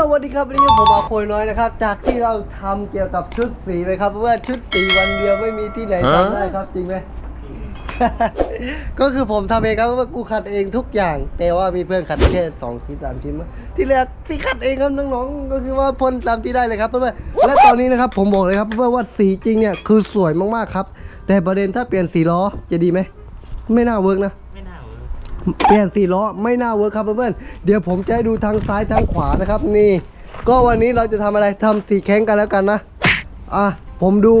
สวัสดีครับวันนี้ผมอาโคยน้อยนะครับจากที่เราทำเกี่ยวกับชุดสีไปครับเพราะว่าชุดสีวันเดียวไม่มีที่ไหนทำได้ครับจริงไหมก็คือผมทำเองครับเพราะว่ากูขัดเองทุกอย่าง แต่ว่ามีเพื่อนขัดแค่สองชิ้นสามชิ้นมั้งที่เหลือพี่ขัดเองครับน้องๆก็คือว่าพ่นตามที่ได้เลยครับเพื่อนๆและตอนนี้นะครับผมบอกเลยครับเพื่อนๆว่าสีจริงเนี่ยคือสวยมากๆครับ แต่ประเด็นถ้าเปลี่ยนสีล้อจะดีไหมไม่น่าเวิร์กนะไม่น่า เวิร์กเปลี่ยนสี่ล้อไม่น่าเวิร์คครับเพื่อนๆเดี๋ยวผมจะให้ดูทางซ้ายทางขวานะครับนี่ ก็วันนี้เราจะทำอะไรทำสีแข้งกันแล้วกันนะอะผมดู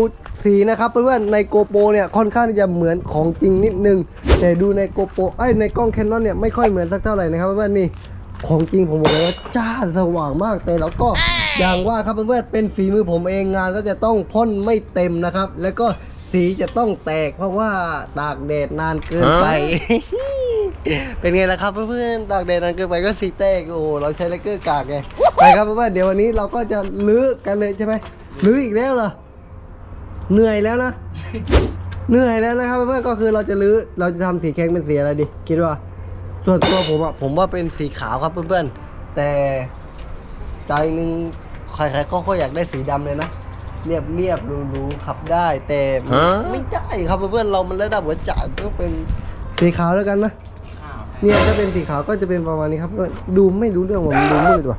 สีนะครับเพื่อนๆในโกโปรเนี่ยค่อนข้างที่จะเหมือนของจริงนิดนึง แต่ดูในโกโปรไอ้ยในกล้องแคนนอนเนี่ยไม่ค่อยเหมือนสักเท่าไหร่นะครับเพื่อนๆนี่ของจริงผมบอกเลยว่าจ้าสว่างมากแต่เราก็อย่างว่าครับเพื่อนๆเป็นฝีมือผมเองงานก็จะต้องพ่นไม่เต็มนะครับ แล้วก็สีจะต้องแตกเพราะว่าตากแดดนานเกินไป เป็นไงล่ะครับเพื่อนๆตากแดดนานเกินไปก็สีแตกโอ้โหเราใช้เลกเกอร์กากไงไปครับเพื่อนๆเดี๋ยววันนี้เราก็จะลื้อกันเลยใช่ไหมลื้ออีกแล้วเหรอเหนื่อยแล้วนะเหนื่อยแล้วนะครับเพื่อนๆก็คือเราจะลื้อเราจะทำสีแข็งเป็นสีอะไรดีคิดว่า ส่วนตัวผมอะผมว่าเป็นสีขาวครับเพื่อนๆแต่ใจหนึงใครๆก็ก็อยากได้สีดำเลยนะเรียบเรียบๆหรูๆขับได้แต่ไม่ได้ครับเพื่อนๆเรามันระดับหัวจ่ายก็เป็นสีขาวแล้วกันนะ เนี่ยถ้าเป็นสีขาวก็จะเป็นประมาณนี้ครับเพื่อนดูไม่รู้เรื่องว่ามันดูมืดว่ะ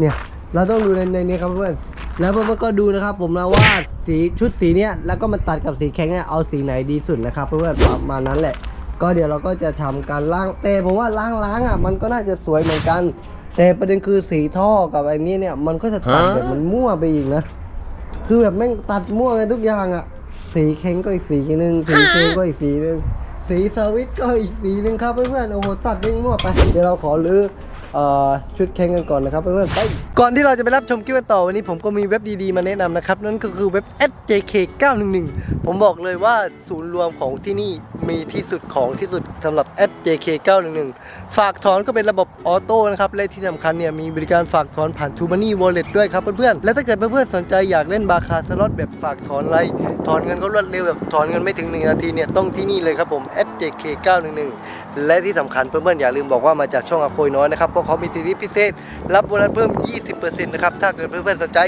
เนี่ยเราต้องดูในในนี้ครับเพื่อนแล้วเพื่อนๆก็ดูนะครับ ผมนะว่าสีชุดสีเนี้ยแล้วก็มาตัดกับสีแข็งเนี่ยเอาสีไหนดีสุดนะครับเพื่อนๆประมาณนั้นแหละ ก็เดี๋ยวเราก็จะทำการล้างแต่ผมว่าล้างล้างๆอะมันก็น่าจะสวยเหมือนกัน แต่ประเด็นคือสีท่อกับไอ้นี้เนี่ยมันก็จะตัดแบบมันมั่วไปอีกนะคือแบบแม่งตัดมั่วกันทุกอย่างอะสีเค้งก็อีกสีหนึ่งสีเค้งก็อีกสีหนึ่ง สีสวิตช์ก็อีกสีหนึ่งครับเพื่อนๆโอ้โหตัดเร่งมั่วไปเดี๋ยวเราขอรื้อเอ่อ ชุดเค้งกันก่อนนะครับเพื่อนๆไปก่อนที่เราจะไปรับชมคลิปกันต่อวันนี้ผมก็มีเว็บดีๆมาแนะนำนะครับ นั่นก็คือเว็บ sjk 911 ผมบอกเลยว่าศูนย์รวมของที่นี่มีที่สุดของที่สุดสำหรับ sjk 911 ฝากถอนก็เป็นระบบออโต้นะครับและที่สำคัญเนี่ยมีบริการฝากถอนผ่าน t ู m า n ี Wallet ด้วยครับเพื่อนๆและถ้าเกิดเพื่อนๆสนใจอยากเล่นบาคาสล็อตแบบฝากถอนไรถอนเงินก็รวดเร็วแบบถอนเงินไม่ถึง1นาทีเนี่ยต้องที่นี่เลยครับผม sjk 911 และที่สำคัญเพื่อนๆอย่าลืมบอกว่ามาจากช่องอาโคยน้อยนะครับเพราะเขามีสิทธิพิเศษ รับโบนัสเพิ่ม 20%นะครับถ้าเกิดเพื่อนๆสนใจ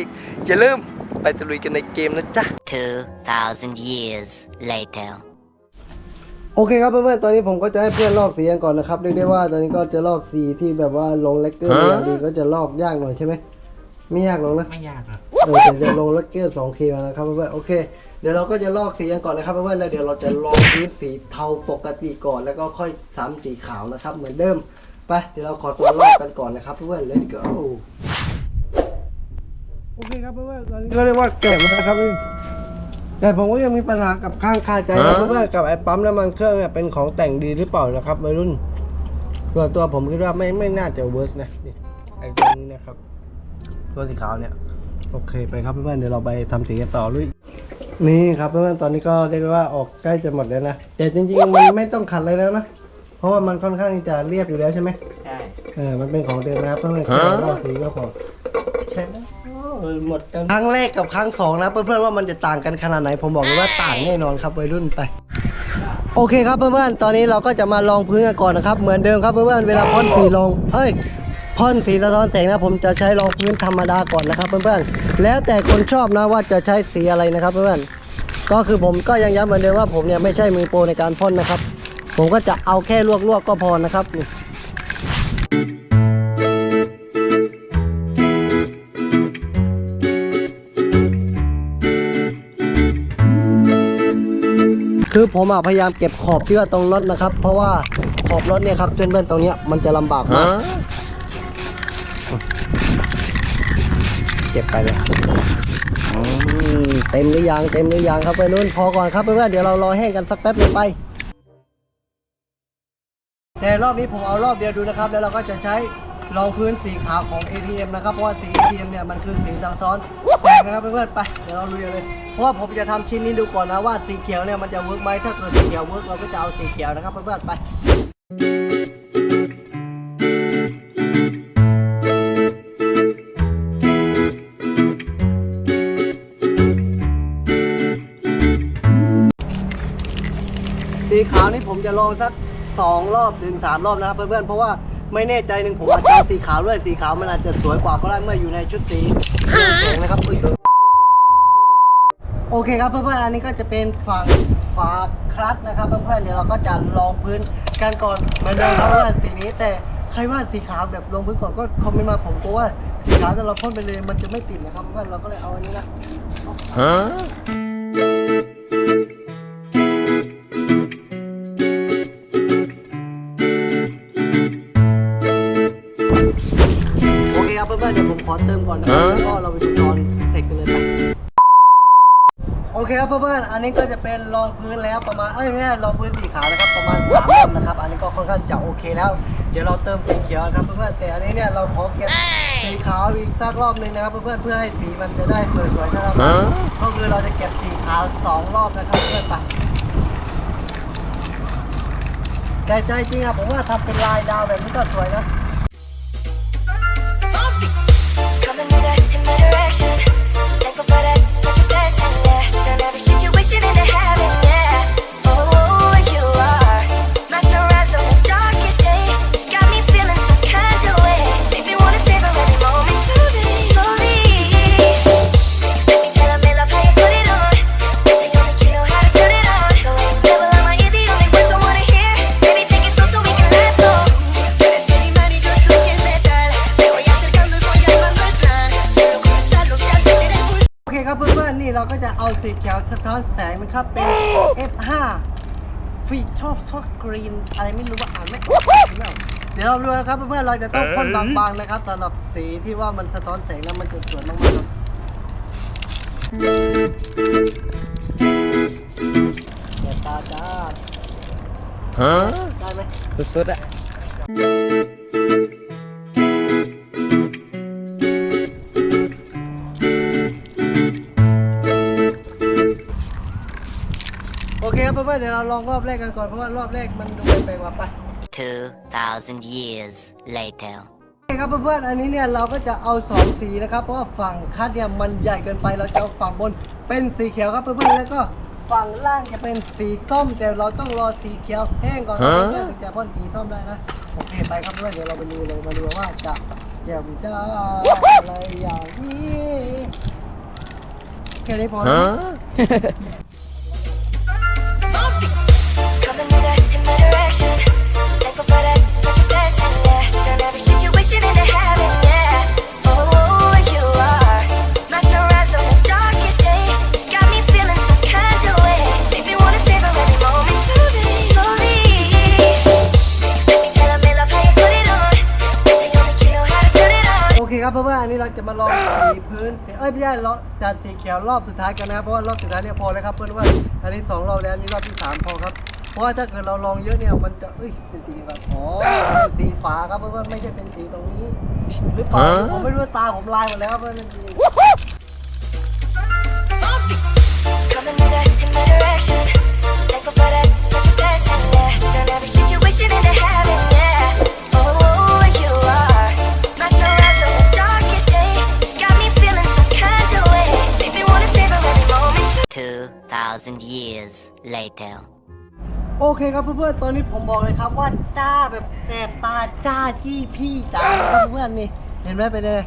อย่าลืมไปตะลุยกันในเกมนะจ๊ะ 2,000 years later. โอเคครับเพื่อนๆ ตอนนี้ผมก็จะให้เพื่อนลอกสีกันก่อนนะครับ เรียกได้ว่าตอนนี้ก็จะลอกสีที่แบบว่าลงเลกเกอร์อย่างดีก็จะลอกยากหน่อยใช่ไหม ไม่ยากหรอกนะ ไม่ยากหรอกเออแต่จะลงเลกเกอร์ 2K มานะครับเพื่อนๆโอเค เดี๋ยวเราก็จะลอกสีกันก่อนนะครับเพื่อนๆแล้วเดี๋ยวเราจะลองพื้นสีเทาปกติก่อนแล้วก็ค่อยซ้ำสีขาวนะครับเหมือนเดิมไปเดี๋ยวเราขอตัวลอกกันก่อนนะครับเพื่อนๆ let's go โอเคครับเพื่อนๆตอนนี้ก็เรียกว่าแกะมาแล้วครับพี่แต่ผมก็ยังมีปัญหากับข้างคาใจนะเพราะว่ากับไอ้ปั๊มน้ำมันเครื่องเนี่ยเป็นของแต่งดีหรือเปล่านะครับวัยรุ่นส่วนตัวผมคิดว่าไม่ไม่น่าจะเวิร์กนะนี่ไอ้ตัวนี้นะครับ ตัวสีขาวเนี่ยโอเคไปครับเพื่อนๆเดี๋ยวเราไปทำสีกันต่อลุยนี่ครับเพื่อนๆตอนนี้ก็เรียกได้ว่าออกใกล้จะหมดแล้วนะแต่จริงๆมันไม่ต้องขัดเลยแล้วนะเพราะว่ามันค่อนข้างที่จะเรียบอยู่แล้วใช่ไหมใช่เออมันเป็นของเดิมนะครับเพื่อนๆแค่ลอกสีก็พอใช่แล้วเออหมดกันครั้งแรกกับครั้งสองนะเพื่อนๆว่ามันจะต่างกันขนาดไหนผมบอกเลยว่าต่างแน่นอนครับวัยรุ่นไปโอเคครับเพื่อนๆ ตอนนี้เราก็จะมาลองพื้นกันก่อนนะครับ เหมือนเดิมครับเพื่อนๆ เวลาพ่นสีลง เอ้ย พ่นสีสะท้อนแสงนะผมจะใช้รองพื้นธรรมดาก่อนนะครับเพื่อนๆแล้วแต่คนชอบนะว่าจะใช้สีอะไรนะครับเพื่อนๆก็คือผมก็ยังย้ำเหมือนเดิมว่าผมเนี่ยไม่ใช่มือโปรในการพ่นนะครับ ผมก็จะเอาแค่ลวกๆก็พอนะครับคือผมอะพยายามเก็บขอบที่ว่าตรงรถนะครับ เพราะว่าขอบรถเนี่ยครับเพื่อนๆตรงเนี้ยมันจะลำบากมาก เก็บไปเลยอืมเต็มหรือยังเต็มหรือยังครับไปรุ่นพอก่อนครับเพื่อนๆเดี๋ยวเรารอแห้งกันสักแป๊บนึงไปแต่รอบนี้ผมเอารอบเดียวดูนะครับ แล้วเราก็จะใช้รองพื้นสีขาวของ ATM นะครับ เพราะว่าสี ATM เนี่ยมันคือสีสะท้อนแสงนะครับเพื่อนๆไปเดี๋ยวเราลุยเลย เพราะว่าผมจะทำชิ้นนี้ดูก่อนนะว่าสีเขียวเนี่ยมันจะเวิร์กไหมถ้าเกิดสีเขียวเวิร์กเราก็จะเอาสีเขียวนะครับเพื่อนๆไป จะลองสักสองรอบถึงสามรอบนะครับเพื่อนๆเพราะว่าไม่แน่ใจหนึ่งผมอาจจะเอาสีขาวด้วยสีขาวมันอาจจะสวยกว่าก็ได้เมื่ออยู่ในชุดสีเรืองแสงนะครับอุ๊ยโอเคครับเพื่อนๆอันนี้ก็จะเป็นฝั่งฝาคลัตช์นะครับเพื่อนๆเดี๋ยวเราก็จะลองพื้นกันก่อนเหมือนเดิมครับว่าสีนี้แต่ใครว่าสีขาวแบบลงพื้นก่อนก็คอมเมนต์มาผมกลัวว่าสีขาวถ้าเราพ่นไปเลยมันจะไม่ติดนะครับเพื่อนๆเราก็เลยเอาอันนี้นะโเคครับเพื่อนๆ อันนี้ก็จะเป็นรองพื้นแล้วประมาณ เอ้ยไม่ใช่รองพื้นสีขาวนะครับประมาณสามรอบนะครับ อันนี้ก็ค่อนข้างจะโอเคแล้ว เดี๋ยวเราเติมสีเขียวนะครับเพื่อนๆ แต่อันนี้เนี่ยเราขอเก็บสีขาวอีกสักรอบหนึ่งนะครับเพื่อนๆ เพื่อให้สีมันจะได้สวยๆนะครับก็คือเราจะเก็บสีขาวสองรอบนะครับเพื่อนๆไปใจใจจริงอะผมว่าทำเป็นลายดาวแบบนี้ก็สวยนะ นะครับ เป็น F5 ฟีชอบชอบกรีน อะไรไม่รู้ว่าอ่านไม่ออกไม่ออกเดี๋ยวเราดูนะครับเพื่อนๆเราจะต้องพ่นบางๆนะครับสำหรับสีที่ว่ามันสะท้อนแสงแล้วมันจะสวยมากๆครับเดี๋ยวตาจ้าได้ไหมสุดๆอะ เคครับเพื่อนๆเดี๋ยวเราลองรอบแรกกันก่อนเพราะว่ารอบแรกมันดูแปลกๆกว่าไป2,000 years later. โอเคครับเพื่อนๆอันนี้เนี่ยเราก็จะเอาสองสีนะครับเพราะว่าฝั่งคัดเนี่ยมันใหญ่เกินไปเราจะเอาฝั่งบนเป็นสีเขียวครับเพื่อนๆแล้วก็ฝั่งล่างจะเป็นสีส้ม แต่เราต้องรอสีเขียวแห้งก่อนครับเพื่อนๆถึงจะพ่นสีส้มได้นะโอเคไปครับเพื่อนๆเดี๋ยวเราไปดูเลยมาดูว่าจะแจ่มจ้าอะไรอย่างนี้แค่นี้พอนะ รับเพื่อนๆอันนี้เราจะมาลองสีพื้นสีเอ้ยไม่ใช่เราจัดสีเขียวรอบสุดท้ายกันนะครับเพราะว่ารอบสุดท้ายเนี่ยพอแล้วครับเพื่อนๆอันนี้สองรอบแล้วอันนี้รอบที่สามพอครับเพราะว่าถ้าเกิดเราลองเยอะเนี่ยมันจะเอ้ยเป็นสีแบบอ๋อเป็นสีฟ้าครับเพื่อนๆไม่ใช่เป็นสีตรงนี้ หรือเปล่าผมไม่รู้ว่าตาผมลายหมดแล้วเพื่อนจริง Coming in that in my direction. Thankful for that, 2,000 years later. โอเคครับเพื่อนๆ ตอนนี้ผมบอกเลยครับว่าจ้าแบบแสบตาจ้าจี้พี่จ๋าเลยครับเพื่อนๆนี่ เห็นไหมไปเลย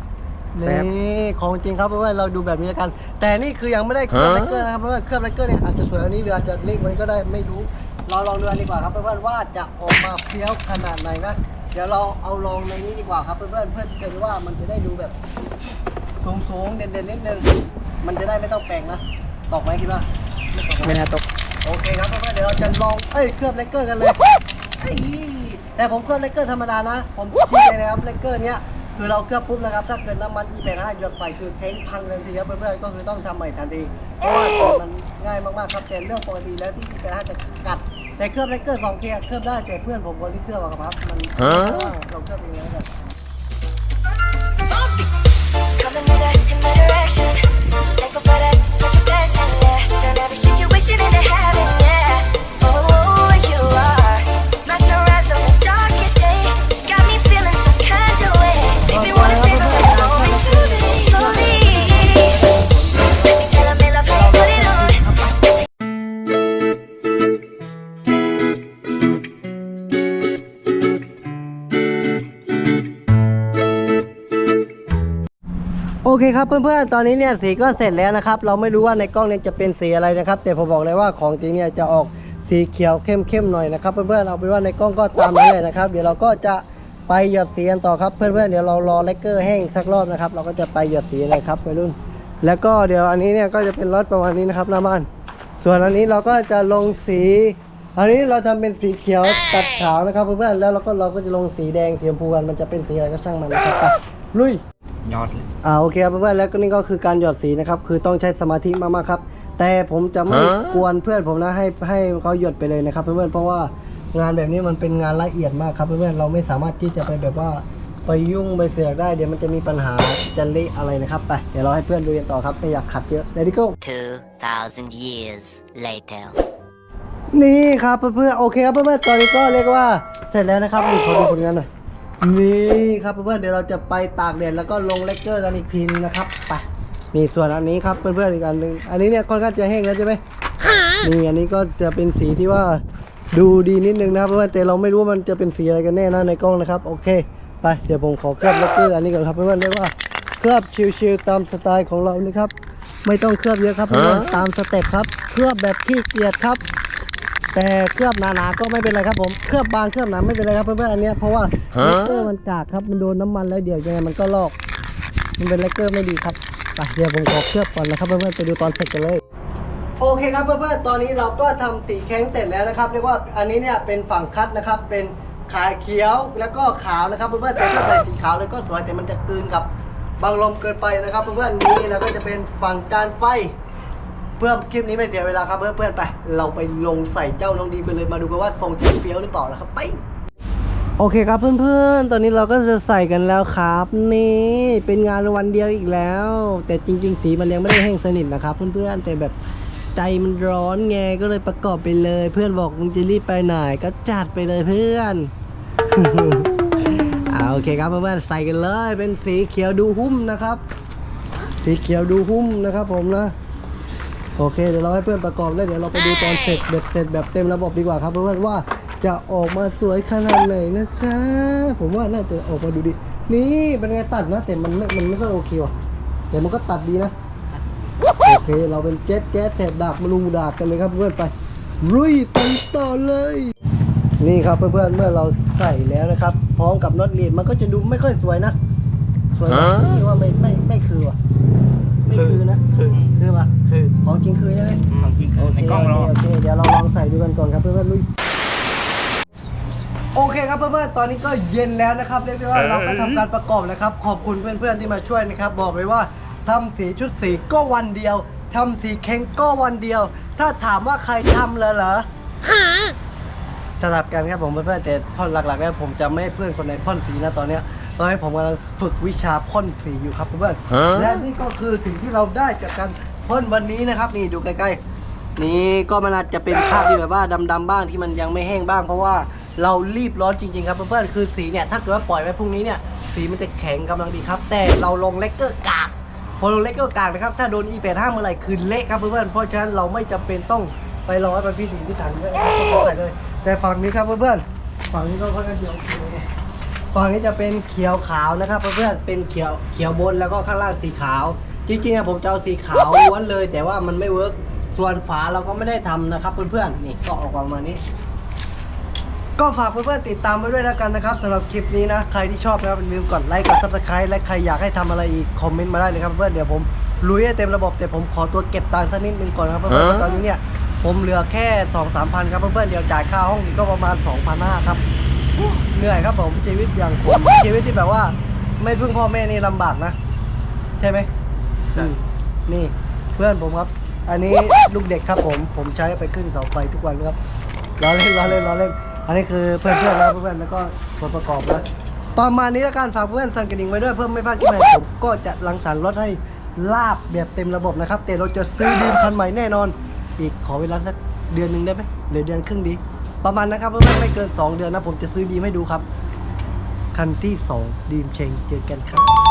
นี่ของจริงครับเพื่อนๆเราดูแบบนี้แล้วกัน แต่นี่คือยังไม่ได้เคลือบไลเกอร์นะครับเพื่อนๆเคลือบไลเกอร์เนี่ยอาจจะสวยกว่านี้หรืออาจจะเล็กกว่านี้ก็ได้ไม่รู้เราลองดูกันดีกว่าครับเพื่อนๆว่าจะออกมาเฟี้ยวขนาดไหนนะเดี๋ยวเราเอาลองในนี้ดีกว่าครับเพื่อนๆเพื่อที่จะดูว่ามันจะได้ดูแบบสูงๆเด่นๆนิดนึงมันจะได้ไม่ต้องแปลงนะตอกไหมคิดว่า ไม่ตอกหไม่น่าตก โอเคครับเพื่อนๆเดี๋ยวเราจะลอง เอ้ย เคลือบเลกเกอร์กันเลยเอ้ยแต่ผมเคลือบเลกเกอร์ธรรมดานะ ผมชี้เลยนะครับเลกเกอร์เนี้ย คือเราเคลือบปุ๊บนะครับ ถ้าเกิดน้ำมันอีแปดห้าหยดใส่คือเท้งพังทันทีครับเพื่อนๆ ก็คือต้องทำใหม่ทันที เพราะว่ามันง่ายมากๆครับแต่เรื่องปกติแล้วที่อีแปดห้าจะกัด แต่เคลือบเลกเกอร์สองเคเคลือบได้แต่เพื่อนผมคนที่เคลือบอะครับ มันเราเคลือบเองแล้วกัน Coming in that in my direction. Thankful for that, เคครับเพื่อนๆ ตอนนี้เนี่ยสีก็เสร็จแล้วนะครับ เราไม่รู้ว่าในกล้องเนี่ยจะเป็นสีอะไรนะครับ แต่ผมบอกเลยว่าของจริงเนี่ยจะออกสีเขียวเข้มๆหน่อยนะครับ เพื่อนๆ เอาเป็นว่าในกล้องก็ตามนั้นเลยนะครับ เดี๋ยวเราก็จะไปหยดสีกันต่อครับเพื่อนๆ เดี๋ยวเรารอเลกเกอร์แห้งสักรอบนะครับ เราก็จะไปหยดสีนะครับไปรุ่น แล้วก็เดี๋ยวอันนี้เนี่ยก็จะเป็นรถประมาณนี้นะครับหน้าบ้าน ส่วนอันนี้เราก็จะลงสี อันนี้เราทำเป็นสีเขียวตัดขาวนะครับเพื่อนๆ แล้วเราก็เราก็จะลงสีแดงสีชมพูกัน มันจะเป็นสีอะไรก็ช่างมันนะครับลุย ยอดเลยอ่าโอเคครับเพื่อนๆแล้วก็นี่ก็คือการหยอดสีนะครับคือต้องใช้สมาธิมากๆครับ แต่ผมจะไม่กวนเพื่อนผมนะให้ให้เขาหยดไปเลยนะครับเพื่อนๆเพราะว่างานแบบนี้มันเป็นงานละเอียดมากครับเพื่อนๆเราไม่สามารถที่จะไปแบบว่าไปยุ่งไปเสือกได้เดี๋ยวมันจะมีปัญหาจะเละอะไรนะครับไปเดี๋ยวเราให้เพื่อนดูกันต่อครับไม่อยากขัดเยอะเดดิโก้2,000 years later. นี่ครับเพื่อนๆโอเคครับเพื่อนๆตอนนี้ก็เรียกว่าเสร็จแล้วนะครับนี่ขอดูผลงานหน่อย นี่ครับเพื่อนๆเดี๋ยวเราจะไปตากแดดแล้วก็ลงเลกเกอร์กันอีกทีนึงนะครับไปนี่ส่วนอันนี้ครับเพื่อนๆอีกอันหนึ่งอันนี้เนี่ยค่อนข้างจะแห้งแล้วใช่ไหมนี่อันนี้ก็จะเป็นสีที่ว่าดูดีนิดนึงนะครับเพื่อนๆแต่เราไม่รู้ว่ามันจะเป็นสีอะไรกันแน่นะในกล้องนะครับโอเค ไปเดี๋ยวผมขอเคลือบเลกเกอร์อันนี้ก่อนครับเพื่อนๆเรียกว่าเคลือบชิวๆตามสไตล์ของเรานะครับไม่ต้องเคลือบเยอะครับเพื่อนๆตามสเต็ปครับเคลือบแบบขี้เกียจครับ แต่เคลือบหนาๆก็ไม่เป็นไรครับผมเคลือบบางเคลือบหนาไม่เป็นไรครับเพื่อนๆอันเนี้ยเพราะว่าเลกเกอร์มันกากครับมันโดนน้ำมันแล้วเดี๋ยวยังไงมันก็ลอก มันเป็นเลกเกอร์ไม่ดีครับไปเดี๋ยวผมขอเคลือบก่อนนะครับเพื่อนๆไปดูตอนเสร็จกันเลยโอเคครับเพื่อนๆตอนนี้เราก็ทำสีแข้งเสร็จแล้วนะครับเรียกว่าอันนี้เนี่ยเป็นฝั่งคัดนะครับเป็นขายเขียวแล้วก็ขาวนะครับเพื่อนๆแต่ถ้าใส่สีขาวเลยก็สวยแต่มันจะกลืนกับบางลมเกินไปนะครับเพื่อนๆนี่แล้วก็จะเป็นฝั่งจานไฟ เพื่อคลิปนี้ไม่เสียเวลาครับเพื่อนๆไป เราไปลงใส่เจ้าน้องดีไปเลยมาดูกันว่าทรงจะเฟี้ยวหรือเปล่านะครับไปโอเคครับเพื่อนๆ ตอนนี้เราก็จะใส่กันแล้วครับ นี่เป็นงานวันเดียวอีกแล้ว แต่จริง ๆ สีมันยังไม่ได้แห้งสนิทนะครับ เพื่อนๆแต่แบบใจมันร้อนไงก็เลยประกอบไปเลย เพื่อนบอกมึงจะรีบไปไหนก็จัดไปเลยเพื่อนอาโอเคครับเพื่อนๆใส่กันเลย เป็นสีเขียวดูหุ้มนะครับ สีเขียวดูหุ้มนะครับผมนะ โอเคเดี๋ยวเราให้เพื่อนประกอบแล้วเดี๋ยวเราไปดูตอนเสร็จเบ็ดเสร็จแบบเต็มระบบดีกว่าครับเพื่อนๆว่าจะออกมาสวยขนาดไหนนะจ๊ะผมว่าน่าจะออกมาดูดี นี่เป็นไงตัดนะแต่มันไม่มันไม่ค่อยโอเคว่ะแต่มันก็ตัดดีนะโอเค เราเป็นแก๊สแก๊สเสร็จดาบมาลุงดาบกันเลยครับเพื่อนไปรุยตันต่อเลย นี่ครับเพื่อนๆเมื่อเราใส่แล้วนะครับ พร้อมกับน็อตลีดมันก็จะดูไม่ค่อยสวยนะ สวยไหมนี่ว่าไม่ไม่ไม่คือว่ะ ไม่คือนะคือคือป่ะคือของจริงคือใช่ไหมของจริงคือในกล้องเราโอเคโอเคเดี๋ยวเราลองใส่ดูกันก่อนครับเพื่อนๆลุยโอเคครับเพื่อนๆตอนนี้ก็เย็นแล้วนะครับเรียกได้ว่าเราก็ทำการประกอบนะครับ ขอบคุณเพื่อนๆที่มาช่วยนะครับ บอกเลยว่าทำสีชุดสีก็วันเดียวทำสีเค้งก็วันเดียว ถ้าถามว่าใครทำเลยเหรอสลับกันครับผมเพื่อนๆแต่พ่นหลักๆแล้วผมจะไม่ให้เพื่อนคนไหนพ่นสีนะตอนเนี้ย ตอนนี้ผมกำลังฝึกวิชาพ่นสีอยู่ครับเพื่อนๆและนี่ก็คือสิ่งที่เราได้จากการพ่นวันนี้นะครับ นี่ดูใกล้ๆ นี่ก็มันอาจจะเป็นคราบที่แบบว่าดำๆบ้างที่มันยังไม่แห้งบ้าง เพราะว่าเรารีบร้อนจริงๆครับเพื่อนๆคือสีเนี่ยถ้าเกิดว่าปล่อยไว้พรุ่งนี้เนี่ยสีมันจะแข็งกำลังดีครับ แต่เราลงเลกเกอร์กากพอลงเลกเกอร์กากนะครับถ้าโดน E85 เมื่อไหร่คือเละครับเพื่อนๆเพราะฉะนั้นเราไม่จำเป็นต้องไปรอให้มันพิถีพิถันเลยต้องใส่เลย แต่ฝั่งนี้ครับเพื่อนๆฝั่งนี้ก็ค่อนข้างจะโอเคเลย ฝั่งนี้จะเป็นเขียวขาวนะครับเพื่อนๆเป็นเขียวเขียวบนแล้วก็ข้างล่างสีขาว จริงๆผมจะเอาสีขาวล้วนเลย แต่ว่ามันไม่เวิร์กส่วนฝาเราก็ไม่ได้ทำนะครับเพื่อนๆนี่ก็ออกมาประมาณนี้ ก็ฝากเพื่อนๆติดตามไว้ด้วยแล้วกันนะครับสำหรับคลิปนี้นะใครที่ชอบนะครับอย่าลืมกดไลค์กดซับสไครต์และใครอยากให้ทำอะไรอีกคอมเมนต์มาได้เลยครับเพื่อนเดี๋ยวผมลุยให้เต็มระบบแต่ผมขอตัวเก็บตังค์สักนิดนึงก่อนครับเพื่อนๆตอนนี้เนี่ยผมเหลือแค่ 2 3 0 0 0ครับเพื่อนๆเดี๋ยวจ่ายค่าห้องอีกก็ประมาณ 2,500ครับ เหนื่อยครับผมชีวิตอย่างผมชีวิตที่แบบว่า ไม่พึ่งพ่อแม่นี่ลำบากนะ ใช่ไหมใช่ อืมนี่เพื่อนผมครับ อันนี้ลูกเด็กครับผม ผมใช้ไปขึ้นเสาไฟทุกวันครับล้อเล่นล้อเล่นล้อเล่น อันนี้คือเพื่อนเพื่อนๆแล้วเพื่อนๆแล้วก็ส่วนประกอบนะประมาณนี้แล้วกันฝากเพื่อนสั่นกระดิ่งไว้ด้วยเพื่อไม่พลาดคลิปใหม่ผมก็จะรังสรรค์รถให้ลาบแบบเต็มระบบนะครับแต่เราจะซื้อดีมคันใหม่แน่นอน อีกขอเวลาสักเดือนหนึ่งได้ไหมหรือเดือนครึ่งดี ประมาณนะครับเพื่อนๆไม่เกิน 2 เดือนนะผมจะซื้อดีมให้ดูครับ คันที่ 2 ดีมเชงเจอกันครับ